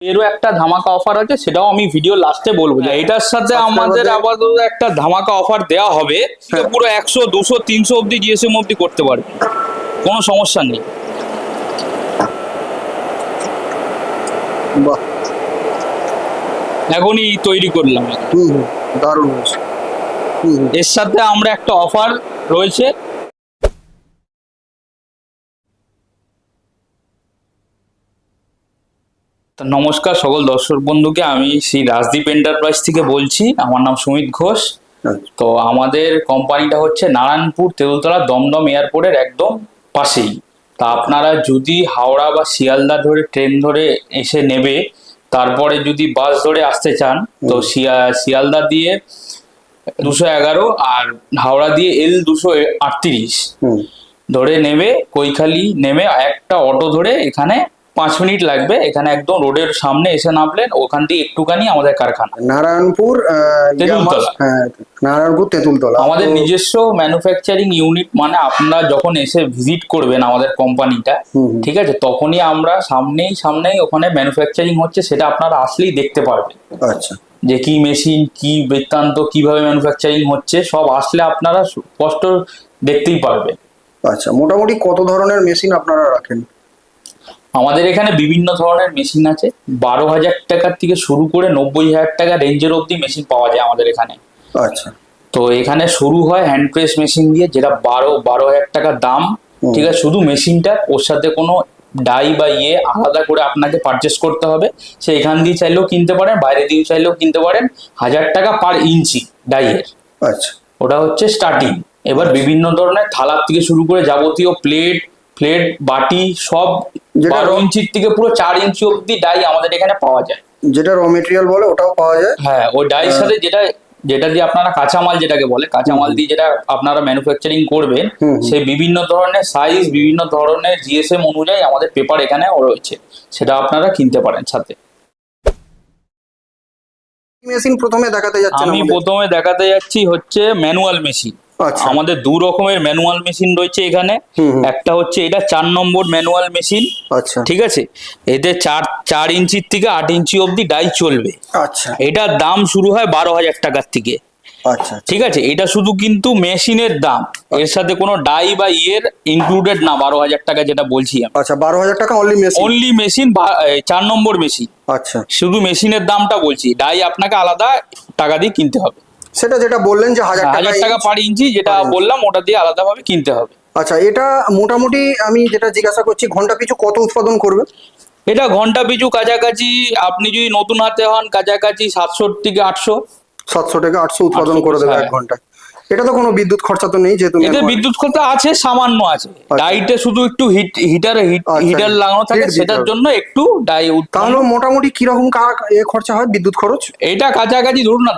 এরও একটা ধামাকা অফার আছে সেটাও আমি ভিডিও লাস্টে বলব। যে এটার সাথে আমাদের আপাতত একটা ধামাকা অফার দেওয়া হবে পুরো একশো দুশো তিনশো অব্দি জিএসএম অব্দি করতে পারবে। কোনো সমস্যা নেই। এখনই তৈরি করলাম। দারুণ এর সাথে আমরা একটা অফার রয়েছে তো নমস্কার সকল দর্শক বন্ধুকে আমি শ্রী রাজদীপ এন্টারপ্রাইজ থেকে বলছি। আমার নাম সুমিত ঘোষ। আচ্ছা, তো আমাদের কোম্পানিটা হচ্ছে নারায়ণপুর তেঁতুলতলা দমদম এয়ারপোর্টের একদম পাশেই। তা আপনারা যদি হাওড়া বা শিয়ালদা ধরে ট্রেন ধরে এসে নেবে তারপরে যদি বাস ধরে আসতে চান তো শিয়া- শিয়ালদা দিয়ে দুশো এগারো আর হাওড়া দিয়ে এল দুশো আটত্রিশ। ধরে নেবে কৈখালি নেমে একটা অটো ধরে এখানে পাঁচ মিনিট লাগবে। এখানে একদম রোডের সামনে এসে নামলেন ওখান দিয়ে একটুখানি আমাদের কারখানা। নারায়ণপুর আহ, তেঁতুলতলা। হ্যাঁ নারায়ণপুর তেঁতুলতলা। আমাদের নিজস্ব ম্যানুফ্যাকচারিং ইউনিট মানে আপনারা যখন এসে ভিজিট করবেন আমাদের কোম্পানিটা। ঠিক আছে? তখনই আমরা সামনেই সামনেই ওখানে ম্যানুফ্যাকচারিং হচ্ছে সেটা আপনারা আসলেই দেখতে পারবেন। আচ্ছা। যে কি মেশিন কি বৃত্তান্ত কীভাবে ম্যানুফ্যাকচারিং হচ্ছে সব আসলে আপনারা স্পষ্ট দেখতেই পারবেন। আচ্ছা মোটামুটি কত ধরনের মেশিন আপনারা রাখেন? আমাদের এখানে বিভিন্ন ধরনের মেশিন আছে। বারো হাজার টাকার থেকে শুরু করে নব্বই হাজার টাকা রেঞ্জের অবধি মেশিন পাওয়া যায় আমাদের এখানে। আচ্ছা। তো এখানে শুরু হয় হ্যান্ড প্রেস মেশিন দিয়ে যেটা বারো বারো হাজার টাকা দাম ঠিক আছে? শুধু মেশিনটা ওর সাথে কোনো ডাই বা ইয়ে আলাদা করে আপনাকে পারচেস করতে হবে। সে এখান দিয়ে চাইলেও কিনতে পারেন বাইরে দিয়ে চাইলেও কিনতে পারেন। হাজার টাকা পার ইঞ্চি ডাইয়ের। আচ্ছা। ওটা হচ্ছে স্টার্টিং এবার বিভিন্ন ধরনের থালার থেকে শুরু করে যাবতীয় প্লেট প্লেট বাটি সব যেটা বারো ইঞ্চির থেকে পুরো চার ইঞ্চি অব্দি ডাই আমাদের এখানে পাওয়া যায়। যেটা র মেটেরিয়াল বলে ওটাও পাওয়া যায়? হ্যাঁ ওই ডাইয়ের সাথে যেটা যেটা দিয়ে আপনারা কাঁচামাল যেটাকে বলে কাঁচামাল দিয়ে যেটা আপনারা ম্যানুফ্যাকচারিং করবেন। সেই বিভিন্ন ধরনের সাইজ বিভিন্ন ধরনের জিএসএম অনুযায়ী আমাদের পেপার এখানে রয়েছে। সেটা আপনারা কিনতে পারেন সাথে। মেশিন প্রথমে দেখাতে যাচ্ছেন আমি প্রথমে দেখাতে যাচ্ছি হচ্ছে ম্যানুয়াল মেশিন আমাদের দু রকমের ম্যানুয়াল মেশিন রয়েছে এখানে। একটা হচ্ছে এটা চার নম্বর ম্যানুয়াল মেশিন আচ্ছা। ঠিক আছে? এতে চার চার ইঞ্চির থেকে আট ইঞ্চি অবধি ডাই চলবে। আচ্ছা। এটার দাম শুরু হয় বারো হাজার টাকার থেকে। আচ্ছা ঠিক আছে? এটা শুধু কিন্তু মেশিনের দাম। এর সাথে কোনো ডাই বা ইয়ের ইনক্লুডেড না বারো হাজার টাকা যেটা বলছি আচ্ছা বারো হাজার টাকা অনলি মেশিন অনলি মেশিন চার নম্বর মেশিন আচ্ছা। শুধু মেশিনের দামটা বলছি। ডাই আপনাকে আলাদা টাকা দিয়ে কিনতে হবে। সেটা যেটা বললেন যে হাজার টাকা হাজার টাকা পার ইঞ্চি যেটা বললাম ওটা দিয়ে আলাদাভাবে কিনতে হবে। আচ্ছা এটা মোটামুটি আমি যেটা জিজ্ঞাসা করছি ঘণ্টা পিছু কত উৎপাদন করবে? এটা ঘণ্টা পিছু কাছাকাছি আপনি যদি নতুন হাতে হন কাছাকাছি সাতশো থেকে আটশো। সাতশো থেকে আটশো উৎপাদন করে দেবে এক হ্যাঁ। ঘন্টায়। এটা তো কোনো বিদ্যুৎ খরচা তো নেই যেহেতু এতে বিদ্যুৎ খরচা আছে সামান্য আছে। ডাইটে শুধু একটু হিট হিটার আচ্ছা, হিটার লাগানো থাকে সেটার জন্য একটু ডাই তাহলে মোটামুটি কীরকম খরচা হয় বিদ্যুৎ খরচ? এটা কাছাকাছি ধরুন না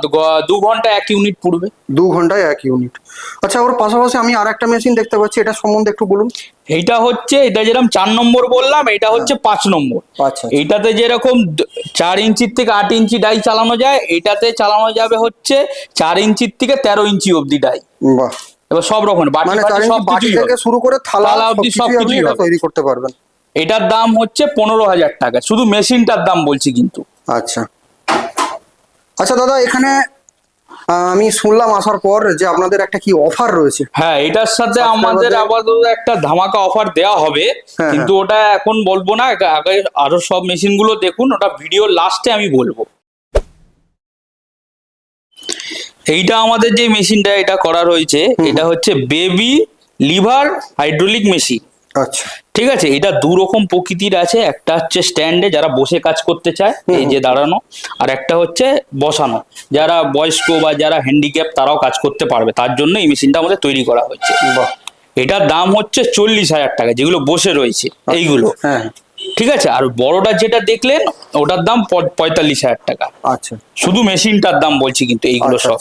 দু ঘণ্টা এক ইউনিট পড়বে। দু ঘন্টায় এক ইউনিট আচ্ছা ওর পাশাপাশি আমি আর একটা মেশিন দেখতে পাচ্ছি এটা সম্বন্ধে একটু বলুন। এইটা হচ্ছে এটা যেরকম চার নম্বর বললাম এটা হচ্ছে পাঁচ নম্বর। আচ্ছা এইটাতে যেরকম চার ইঞ্চির থেকে আট ইঞ্চি ডাই চালানো যায় এটাতে চালানো যাবে হচ্ছে চার ইঞ্চির থেকে তেরো ইঞ্চি অবধি ডাই বাহ। এবার সব রকম বাটি মানে সব থেকে শুরু করে থালা অবধি এটা হবে। তৈরি করতে পারবেন। এটার দাম হচ্ছে পনেরো হাজার টাকা শুধু মেশিনটার দাম বলছি কিন্তু। আচ্ছা। আচ্ছা দাদা এখানে আমি শুনলাম আসার পর যে আপনাদের একটা কি অফার রয়েছে। হ্যাঁ এটার সাথে আমাদের দের- আপাতত একটা ধামাকা অফার দেওয়া হবে। হ্যাঁ, কিন্তু ওটা এখন বলব না আগে আরও সব মেশিনগুলো দেখুন ওটা ভিডিও লাস্টে আমি বলব। এইটা আমাদের যে মেশিনটা এটা করা রয়েছে এটা হচ্ছে বেবি লিভার হাইড্রোলিক মেশিন আচ্ছা। ঠিক আছে এটা দু রকম প্রকৃতির আছে একটা হচ্ছে স্ট্যান্ডে যারা বসে কাজ করতে চায় এই যে দাঁড়ানো আর একটা হচ্ছে বসানো। যারা বয়স্ক বা যারা হ্যান্ডিক্যাপ তারাও কাজ করতে পারবে। তার জন্য এই মেশিনটা আমাদের তৈরি করা হচ্ছে বাহ। এটার দাম হচ্ছে চল্লিশ হাজার টাকা যেগুলো বসে রয়েছে এইগুলো। হ্যাঁ। ঠিক আছে আর বড়টা যেটা দেখলেন ওটার দাম পঁয়তাল্লিশ হাজার টাকা। আচ্ছা। শুধু মেশিনটার দাম বলছি কিন্তু এইগুলো আচ্ছা সব।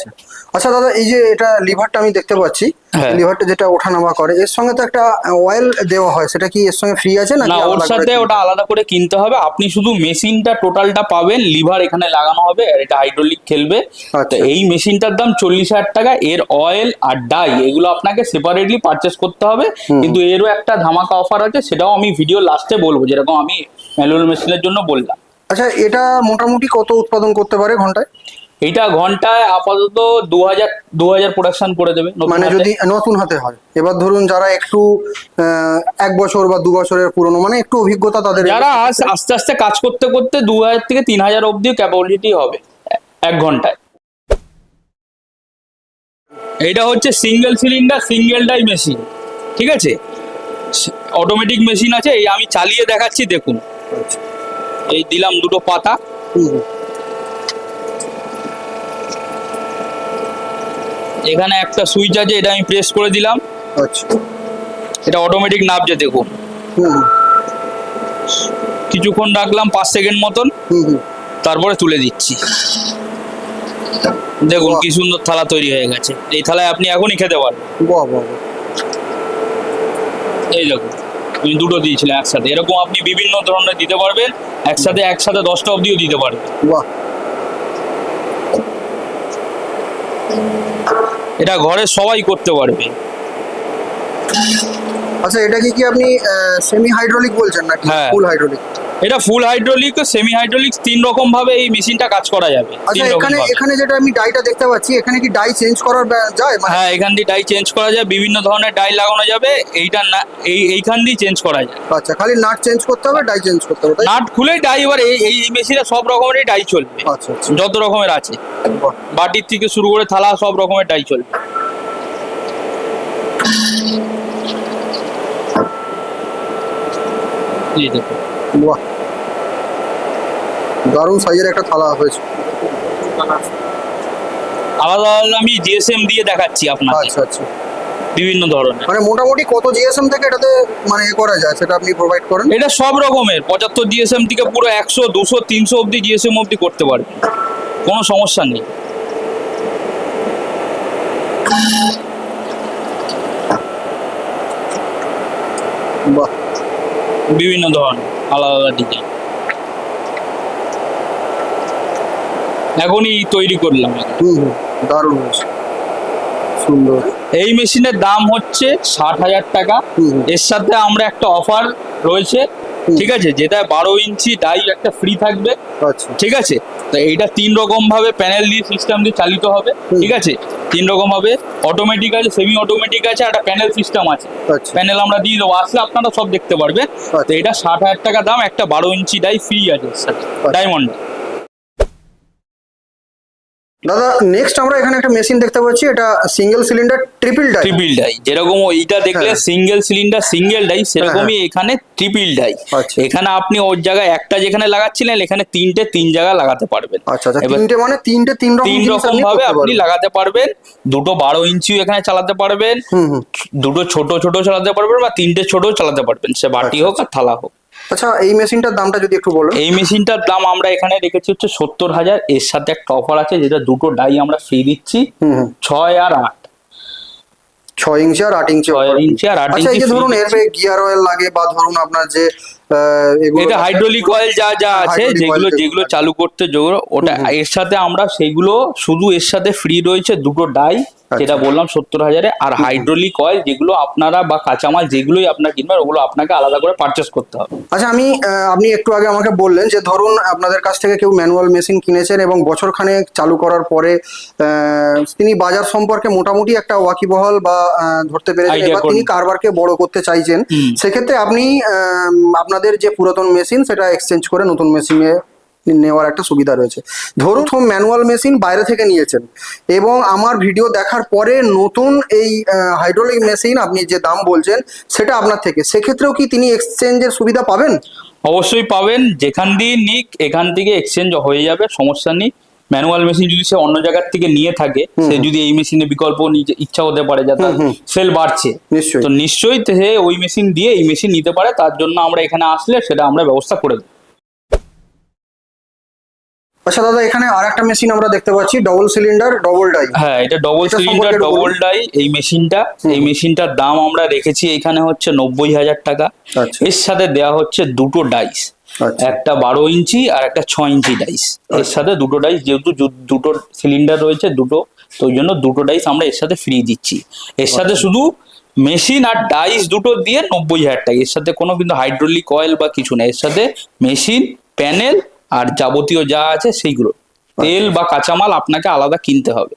আচ্ছা। দাদা এই যে এটা লিভারটা আমি দেখতে পাচ্ছি হ্যাঁ। লিভারটা যেটা ওঠানামা করে এর সঙ্গে তো একটা অয়েল দেওয়া হয় সেটা কি এর সঙ্গে ফ্রি আছে না ওর সাথে ওটা আলাদা করে কিনতে হবে আপনি শুধু মেশিনটা টোটালটা পাবেন লিভার এখানে লাগানো হবে আর এটা হাইড্রোলিক খেলবে তো আচ্ছা। এই মেশিনটার দাম চল্লিশ হাজার টাকা এর অয়েল আর ডাই এগুলো আপনাকে সেপারেটলি পারচেস করতে হবে কিন্তু এরও একটা ধামাকা অফার আছে সেটাও আমি ভিডিও লাস্টে বলব যেরকম আমি ম্যানুয়াল মেশিনের জন্য বললাম আচ্ছা এটা মোটামুটি কত উৎপাদন করতে পারে ঘন্টায় এইটা ঘন্টায় আপাতত দু হাজার দু হাজার প্রোডাকশন করে দেবে মানে যদি নতুন হাতে হয়। এবার ধরুন যারা একটু এক বছর বা দু বছরের পুরনো মানে একটু অভিজ্ঞতা তাদের যারা আস- আস্তে আস্তে কাজ করতে করতে দু হাজার থেকে তিন হাজার অবধি ক্যাপাবিলিটি হবে এক ঘন্টায়। এটা হচ্ছে single cylinder single die machine ঠিক আছে? অটোমেটিক মেশিন আছে এই আমি চালিয়ে দেখাচ্ছি দেখুন। এই দিলাম দুটো পাতা হুম, হুম। এখানে একটা সুইচ আছে এটা আমি প্রেস করে দিলাম। আচ্ছা। এটা অটোমেটিক নামছে দেখুন। কিছুক্ষণ রাখলাম পাঁচ সেকেন্ড মতন হুম হুম। তারপরে তুলে দিচ্ছি। দেখুন কি সুন্দর থালা তৈরি হয়ে গেছে। এই থালায় আপনি এখনই খেতে বাহ। এই দেখুন আমি দুটো দিয়েছিলাম একসাথে। এরকম আপনি বিভিন্ন ধরনের দিতে পারবেন। একসাথে একসাথে দশটা অবধিও দিতে পারবেন। বাহ। এটা ঘরে সবাই করতে পারবে। আচ্ছা এটাকে কি কি আপনি সেমি হাইড্রোলিক বলছেন নাকি? হ্যাঁ। ফুল হাইড্রোলিক এটা ফুল হাইড্রোলিক সেমি হাইড্রোলিক তিন রকম ভাবে এই মেশিনটা কাজ করা যাবে। আচ্ছা এখানে এখানে যেটা আমি ডাইটা দেখতে পাচ্ছি এখানে কি ডাই চেঞ্জ করার যায়? মানে হ্যাঁ এখান দিয়ে ডাই চেঞ্জ করা যায় বিভিন্ন ধরনের ডাই লাগানো যাবে এইটা না এই এইখান দিয়ে চেঞ্জ করা যায়। আচ্ছা খালি নাট চেঞ্জ করতে হবে ডাই চেঞ্জ করতে হবে নাট খুলেই ডাই এবার এই এই মেশিনে সব রকমেরই ডাই চলবে। আচ্ছা আচ্ছা। যত রকমের আছে। বাটির থেকে শুরু করে থালা সব রকমের ডাই চলবে। এই দেখো বাহ। দারুণ সাইজের একটা থালা হয়েছে। আলাদা আলাদা আমি জিএসএম দিয়ে দেখাচ্ছি আপনাকে। আচ্ছা আচ্ছা। বিভিন্ন ধরনের। মানে মোটামুটি কত জিএসএম থেকে এটাতে মানে এ করা যায় সেটা আপনি প্রোভাইড করেন? এটা সব রকমের পঁচাত্তর জিএসএম থেকে পুরো একশো দুশো তিনশো অব্দি জিএসএম অবধি করতে পারবে কোনো সমস্যা নেই। বাহ। বিভিন্ন ধরনের আলাদা আলাদা ডিজাইন এখনই তৈরি করলাম। হুম দারুণ সুন্দর। এই মেশিনের দাম হচ্ছে ষাট হাজার টাকা। এর সাথে আমরা একটা অফার রয়েছে। ঠিক আছে যেটা বারো ইঞ্চি ডাই একটা ফ্রি থাকবে। আচ্ছা। ঠিক আছে? তো এইটা তিন রকম ভাবে প্যানেল দিয়ে সিস্টেম দিয়ে চালিত হবে। ঠিক আছে? তিন রকম ভাবে অটোমেটিক আছে সেমি অটোমেটিক আছে একটা প্যানেল সিস্টেম আছে। আচ্ছা। প্যানেল আমরা দিয়ে দেবো। আসলে আপনারা সব দেখতে পারবেন। তো আচ্ছা। এটা ষাট হাজার টাকা দাম একটা বারো ইঞ্চি ডাই ফ্রি আছে ডায়মন্ড দাদা নেক্সট আমরা এখানে একটা মেশিন দেখতে পাচ্ছি এটা single cylinder triple die triple die যেরকম ওইটা দেখলে হ্যাঁ। সিঙ্গেল সিলিন্ডার সিঙ্গেল ডাই সেরকমই এখানে ট্রিপল ডাই আচ্ছা। এখানে আপনি ওর জায়গায় একটা যেখানে লাগাচ্ছিলেন এখানে তিনটে তিন জায়গা লাগাতে পারবেন। আচ্ছা আচ্ছা তিনটে মানে তিনটে তিন রকম তিন রকম ভাবে আপনি লাগাতে পারবেন দুটো বারো ইঞ্চিও এখানে চালাতে পারবেন দুটো ছোট ছোট চালাতে পারবেন বা তিনটে ছোট চালাতে পারবেন সে বাটি আচ্ছা, হোক আর থালা হোক। আচ্ছা এই মেশিনটার দামটা যদি একটু বলেন এই মেশিনটার দাম আমরা এখানে রেখেছি হচ্ছে সত্তর হাজার। এর সাথে একটা অফার আছে যেটা দুটো ডাই আমরা ফ্রি দিচ্ছি। ছয় আর আট। ছয় ইঞ্চি আর আট ইঞ্চি ইঞ্চি আর আট আচ্ছা ইঞ্চি ধরুন এর গিয়ার অয়েল লাগে বা ধরুন আপনার যে এটা হাইড্রোলিক অয়েল যা যা আছে যেগুলো যেগুলো যেগুলো চালু করতে ওটা এর সাথে আমরা সেগুলো শুধু এর সাথে ফ্রি রয়েছে দুটো ডাই যেটা বললাম সত্তর হাজারে আর হাইড্রোলিক অয়েল যেগুলো আপনারা বা কাঁচামাল যেগুলোই আপনার কিনবেন ওগুলো আপনাকে আলাদা করে পারচেস করতে হবে। আচ্ছা আমি আপনি একটু আগে আমাকে বললেন যে ধরুন আপনাদের কাছ থেকে কেউ ম্যানুয়াল মেশিন কিনেছেন এবং বছরখানেক চালু করার পরে আহ, তিনি বাজার সম্পর্কে মোটামুটি একটা ওয়াকিবহল বা ধরতে পেরেছেন করে তিনি কারবারকে বড় করতে চাইছেন সেক্ষেত্রে আপনি আপনাদের যে পুরাতন মেশিন সেটা এক্সচেঞ্জ করে নতুন মেশিনে নেওয়ার একটা সুবিধা রয়েছে। ধরুন ম্যানুয়াল মেশিন বাইরে থেকে নিয়েছেন এবং আমার ভিডিও দেখার পরে নতুন এই হাইড্রোলিক মেশিন আপনি যে দাম বলছেন সেটা আপনার থেকে। সেক্ষেত্রেও কি তিনি এক্সচেঞ্জের সুবিধা পাবেন? অবশ্যই পাবেন। যেখান দিয়ে নিক এখান থেকে এক্সচেঞ্জ হয়ে যাবে সমস্যা নেই। ম্যানুয়াল মেশিন যদি সে অন্য জায়গার থেকে নিয়ে থাকে সে যদি এই মেশিনে বিকল্প নিজে ইচ্ছা হতে পারে যাতে। সেল বাড়ছে। নিশ্চয়ই। তো নিশ্চয়ই সে ওই মেশিন দিয়ে এই মেশিন নিতে পারে। তার জন্য আমরা এখানে আসলে সেটা আমরা ব্যবস্থা করে দেবো। আচ্ছা দাদা এখানে আর একটা মেশিন আমরা দেখতে পাচ্ছি ডবল সিলিন্ডার ডবল ডাই হ্যাঁ এটা ডবল সিলিন্ডার ডবল। ডাই এই মেশিনটা এই মেশিনটার দাম আমরা রেখেছি এখানে হচ্ছে নব্বই হাজার টাকা। আচ্ছা। এর সাথে দেওয়া হচ্ছে দুটো ডাইস আচ্ছা। একটা বারো ইঞ্চি আর একটা ছ ইঞ্চি ডাইস এর সাথে দুটো ডাইস যেহেতু দুটো সিলিন্ডার রয়েছে দুটো তো ওই জন্য দুটো ডাইস আমরা এর সাথে ফ্রি দিচ্ছি। এর সাথে শুধু মেশিন আর ডাইস দুটো দিয়ে নব্বই হাজার টাকা। এর সাথে কোনো কিন্তু হাইড্রোলিক অয়েল বা কিছু না। এর সাথে মেশিন প্যানেল আর যাবতীয় যা আছে সেইগুলো। তেল বা কাঁচামাল আপনাকে আলাদা কিনতে হবে।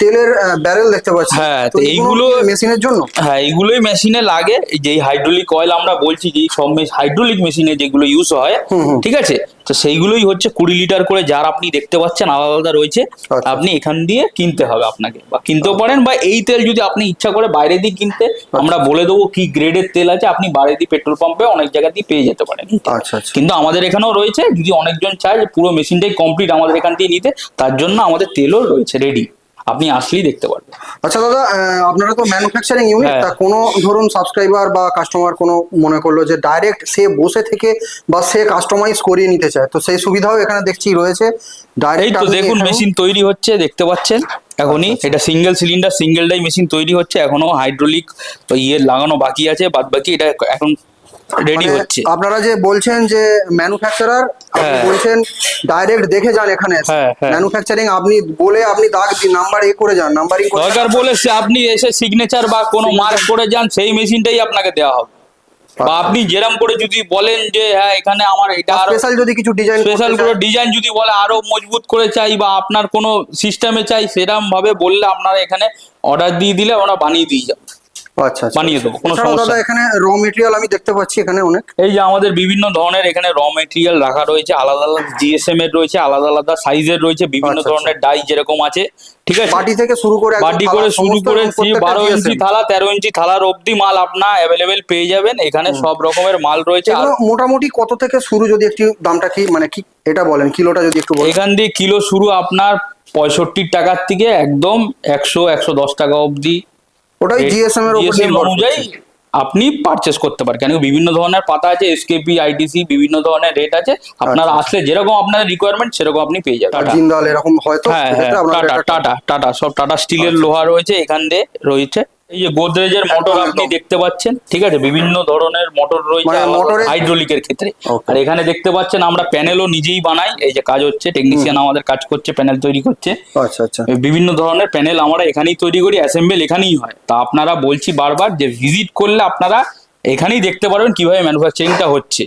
তেলের ব্যারেল দেখতে পাচ্ছি। হ্যাঁ, তো এইগুলো মেশিনের জন্য? হ্যাঁ এইগুলোই মেশিনে লাগে। এই যে হাইড্রোলিক অয়েল আমরা বলছি যে সব হাইড্রোলিক মেশিনে যেগুলো ইউজ হয়। ঠিক আছে? তো সেইগুলোই হচ্ছে কুড়ি লিটার করে যার আপনি দেখতে পাচ্ছেন আলাদা আলাদা রয়েছে। আচ্ছা। আপনি এখান দিয়ে কিনতে হবে আপনাকে। বা কিনতেও পারেন বা এই তেল যদি আপনি ইচ্ছা করে বাইরে দিয়ে কিনতে আমরা বলে দেবো কি গ্রেডের তেল আছে আপনি বাইরে দিয়ে পেট্রোল পাম্পে অনেক জায়গা দিয়ে পেয়ে যেতে পারেন। আচ্ছা আচ্ছা। কিন্তু আমাদের এখানেও রয়েছে যদি অনেকজন চায় পুরো মেশিনটাই কমপ্লিট আমাদের এখান দিয়ে নিতে তার জন্য আমাদের তেলও রয়েছে রেডি আপনি আসলেই দেখতে পারবেন। আচ্ছা দাদা আপনারা তো ম্যানুফ্যাকচারিং ইউনিট। তা কোনো ধরুন সাবস্ক্রাইবার বা কাস্টমার কোনো মনে করল যে ডাইরেক্ট সে বসে থেকে বা সে কাস্টমাইজ করিয়ে নিতে চায় তো সেই সুবিধাও এখানে দেখছি রয়েছে। ডাইরেক্ট তো দেখুন মেশিন তৈরি হচ্ছে দেখতে পাচ্ছেন এখনই। এটা single cylinder single die machine তৈরি হচ্ছে এখনও হাইড্রোলিক ইয়ে লাগানো বাকি আছে বাদ বাকি এটা এখন রেডি মানে হচ্ছে। আপনারা যে বলছেন যে ম্যানুফ্যাকচারার আপনি হ্যাঁ। বলছেন ডাইরেক্ট দেখে যান এখানে। ম্যানুফ্যাকচারিং আপনি বলে আপনি দাগ দিন নাম্বার এ করে যান নাম্বারিং করে দরকার বলে সে আপনি এসে সিগনেচার বা কোনো মার্ক করে যান সেই মেশিনটাই আপনাকে দেওয়া হবে। বা আপনি যেরম করে যদি বলেন যে হ্যাঁ এখানে আমার এটা স্পেশাল যদি কিছু ডিজাইন স্পেশাল করে ডিজাইন যদি বলে আরও মজবুত করে চাই বা আপনার কোনো সিস্টেমে চাই সেরকম ভাবে বললে আপনারা এখানে অর্ডার দিয়ে দিলে ওরা বানিয়ে দিয়ে যাব। আচ্ছা আচ্ছা বানিয়ে দেবো কোনো সমস্যা এখানে র মেটেরিয়াল আমি দেখতে পাচ্ছি এখানে অনেক। এই যে আমাদের বিভিন্ন ধরনের এখানে র মেটেরিয়াল রাখা রয়েছে আলাদা আলাদা জিএসএম এর রয়েছে আলাদা আলাদা সাইজের রয়েছে বিভিন্ন আচ্ছা, ধরনের ডাই যেরকম আছে ঠিক আছে? বাটি থেকে শুরু করে বাটি করে শুরু করে বারো ইঞ্চি থালা তেরো ইঞ্চি থালার অবধি মাল আপনার অ্যাভেলেবেল পেয়ে যাবেন এখানে সব রকমের মাল রয়েছে। আর মোটামুটি কত থেকে শুরু যদি একটু দামটা কি মানে কি এটা বলেন কিলোটা যদি একটু বলেন। এখান দিয়ে কিলো শুরু আপনার পঁয়ষট্টি টাকার থেকে একদম একশো একশো দশ টাকা অবধি ওটাই জিএসএম এর উপর অনুযায়ী আপনি পারচেস করতে পারেন কেন বিভিন্ন ধরনের পাতা আছে এসকেপি আইটিসি বিভিন্ন ধরনের রেট আছে আপনার আচ্ছা। আসলে যেরকম আপনার রিকোয়ারমেন্ট সেরকম আপনি পেয়ে যাবেন। জিন্দাল এরকম হয়তো হ্যাঁ হ্যাঁ টাটা টাটা টাটা সব টাটা স্টিলের আচ্ছা। লোহা রয়েছে এখান দিয়ে রয়েছে এই যে গোদরেজের মোটর আপনি দেখতে পাচ্ছেন ঠিক আছে? বিভিন্ন ধরনের মোটর রয়েছে মানে হাইড্রোলিকের ক্ষেত্রে। আর এখানে দেখতে পাচ্ছেন আমরা প্যানেলও নিজেই বানাই এই যে কাজ হচ্ছে টেকনিশিয়ান আমাদের কাজ করছে প্যানেল তৈরি করছে। আচ্ছা আচ্ছা। বিভিন্ন ধরনের প্যানেল আমরা এখানেই তৈরি করি অ্যাসেম্বল এখানেই হয়। তা আপনারা বলছি বারবার যে ভিজিট করলে আপনারা এখানেই দেখতে পারবেন কীভাবে ম্যানুফ্যাকচারিংটা হচ্ছে।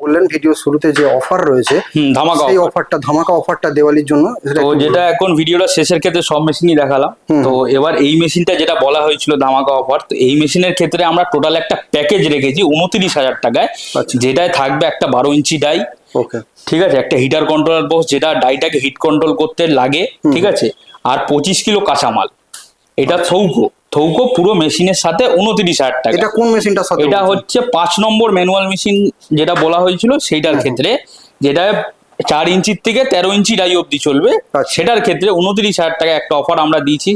বললেন ভিডিও শুরুতে যে অফার রয়েছে ধামাকা সেই অফারটা ধামাকা অফারটা দেওয়ালির জন্য তো যেটা এখন ভিডিওটা শেষের ক্ষেত্রে সব মেশিনই দেখালাম। তো এবার এই মেশিনটা যেটা বলা হয়েছিল ধামাকা অফার তো এই মেশিনের ক্ষেত্রে আমরা টোটাল একটা প্যাকেজ রেখেছি উনত্রিশ হাজার টাকায় আচ্ছা। যেটায় থাকবে একটা বারো ইঞ্চি ডাই ওকে ঠিক আছে? একটা হিটার কন্ট্রোলার বক্স যেটা ডাইটাকে হিট কন্ট্রোল করতে লাগে ঠিক আছে? আর পঁচিশ কিলো কাঁচামাল এটা থৌকো থৌকো পুরো মেশিনের সাথে উনত্রিশ হাজার টাকা। এটা কোন মেশিনটার সাথে এটা হচ্ছে পাঁচ নম্বর ম্যানুয়াল মেশিন যেটা বলা হয়েছিল সেইটার ক্ষেত্রে যেটা চার ইঞ্চির থেকে তেরো ইঞ্চি ডাই অবধি চলবে আচ্ছা। সেটার ক্ষেত্রে উনত্রিশ হাজার টাকা একটা অফার আমরা দিয়েছি।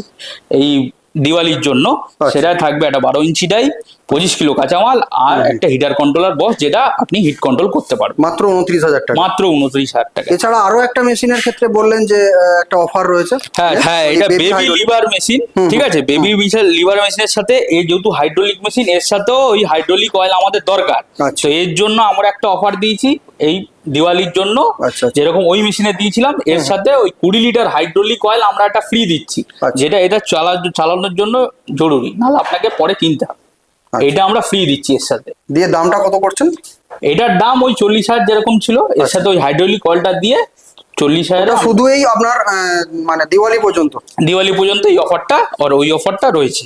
এই দিওয়ালির জন্য আচ্ছা। সেটা থাকবে একটা বারো ইঞ্চি ডাই পঁচিশ কিলো কাঁচামাল আর একটা হিটার কন্ট্রোলার বস যেটা আপনি হিট কন্ট্রোল করতে পারবেন। মাত্র উনত্রিশ হাজার টাকা। মাত্র উনত্রিশ হাজার টাকা। এছাড়া আরও একটা মেশিনের ক্ষেত্রে বললেন যে একটা অফার রয়েছে। হ্যাঁ হ্যাঁ এটা বেবি লিভার মেশিন ঠিক আছে? বেবি লিভার মেশিনের সাথে এই যেহেতু হাইড্রোলিক মেশিন এর সাথেও ওই হাইড্রোলিক অয়েল আমাদের দরকার। আচ্ছা। তো এর জন্য আমরা একটা অফার দিয়েছি এই দিওয়ালির জন্য আচ্ছা, আচ্ছা। যেরকম ওই মেশিনে দিয়েছিলাম এর সাথে ওই কুড়ি লিটার হাইড্রোলিক অয়েল আমরা একটা ফ্রি দিচ্ছি। আচ্ছা। যেটা এটা চালা চালানোর জন্য জরুরি। নাহলে আপনাকে পরে কিনতে হবে। এটা আমরা ফ্রি দিচ্ছি এর সাথে। দিয়ে দামটা কত করছেন? এটার দাম ওই চল্লিশ হাজার যেরকম ছিল এর সাথে ওই হাইড্রোলিক অয়েলটা দিয়ে চল্লিশ হাজার শুধু এই আপনার মানে দিওয়ালি পর্যন্ত? দিওয়ালি পর্যন্ত এই অফারটা আর ওই অফারটা রয়েছে।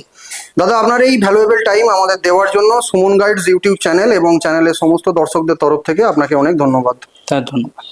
দাদা, আপনার এই ভ্যালুয়েবল টাইম আমাদের দেওয়ার জন্য সুমন গাইডস ইউটিউব চ্যানেল এবং চ্যানেলের সমস্ত দর্শকদের তরফ থেকে আপনাকে অনেক ধন্যবাদ। ধন্যবাদ।